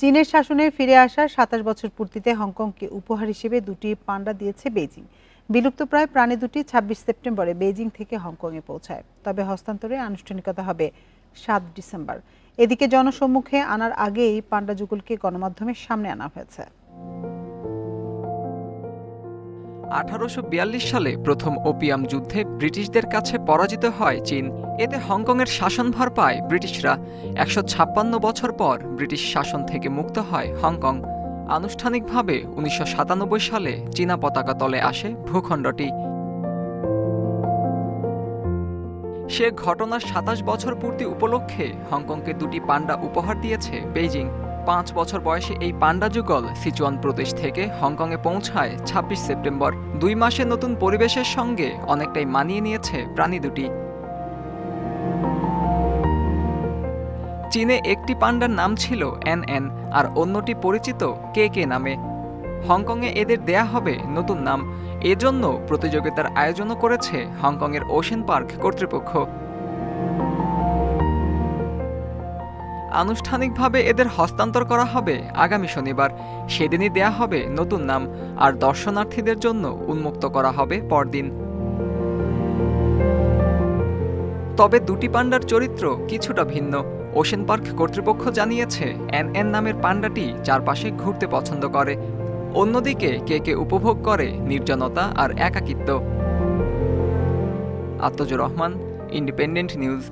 চীনের শাসনে ফিরে আসা সাতাশ বছর পূর্তিতে হংকংকে উপহার হিসেবে দুটি পান্ডা দিয়েছে বেইজিং। বিলুপ্তপ্রায় প্রাণী দুটি ছাব্বিশ সেপ্টেম্বরে বেজিং থেকে হংকংয়ে পৌঁছায়। তবে হস্তান্তরে আনুষ্ঠানিকতা হবে সাত ডিসেম্বর। এদিকে জনসম্মুখে আনার আগেই পান্ডা যুগলকে গণমাধ্যমের সামনে আনা হয়েছে। আঠারোশো বিয়াল্লিশ সালে প্রথম ওপিয়াম যুদ্ধে ব্রিটিশদের কাছে পরাজিত হয় চীন। এতে হংকংয়ের শাসনভার পায় ব্রিটিশরা। একশো ছাপ্পান্ন বছর পর ব্রিটিশ শাসন থেকে মুক্ত হয় হংকং। আনুষ্ঠানিকভাবে উনিশশো সাতানব্বই সালে চীনা পতাকা তলে আসে ভূখণ্ডটি। সে ঘটনার সাতাশ বছর পূর্তি উপলক্ষে হংকংকে দুটি পান্ডা উপহার দিয়েছে বেইজিং। পাঁচ বছর বয়সে এই পান্ডা যুগল সিচুয়ান প্রদেশ থেকে হংকংয়ে পৌঁছায় ছাব্বিশ সেপ্টেম্বর। দুই মাসে নতুন পরিবেশের সঙ্গে অনেকটাই মানিয়ে নিয়েছে প্রাণী দুটি। চীনে একটি পান্ডার নাম ছিল এন এন, আর অন্যটি পরিচিত কে কে নামে। হংকংয়ে এদের দেয়া হবে নতুন নাম। এজন্য প্রতিযোগিতার আয়োজনও করেছে হংকংয়ের ওশেন পার্ক কর্তৃপক্ষ। আনুষ্ঠানিকভাবে এদের হস্তান্তর করা হবে আগামী শনিবার। সেদিনই দেয়া হবে নতুন নাম, আর দর্শনার্থীদের জন্য উন্মুক্ত করা হবে পরদিন। তবে দুটি পান্ডার চরিত্র কিছুটা ভিন্ন। ওশেন পার্ক কর্তৃপক্ষ জানিয়েছে, এন এন নামের পান্ডাটি চারপাশে ঘুরতে পছন্দ করে। অন্যদিকে কে কে উপভোগ করে নির্জনতা আর একাকিত্ব। আত্মজুর রহমান ইন্ডিপেন্ডেন্ট নিউজ।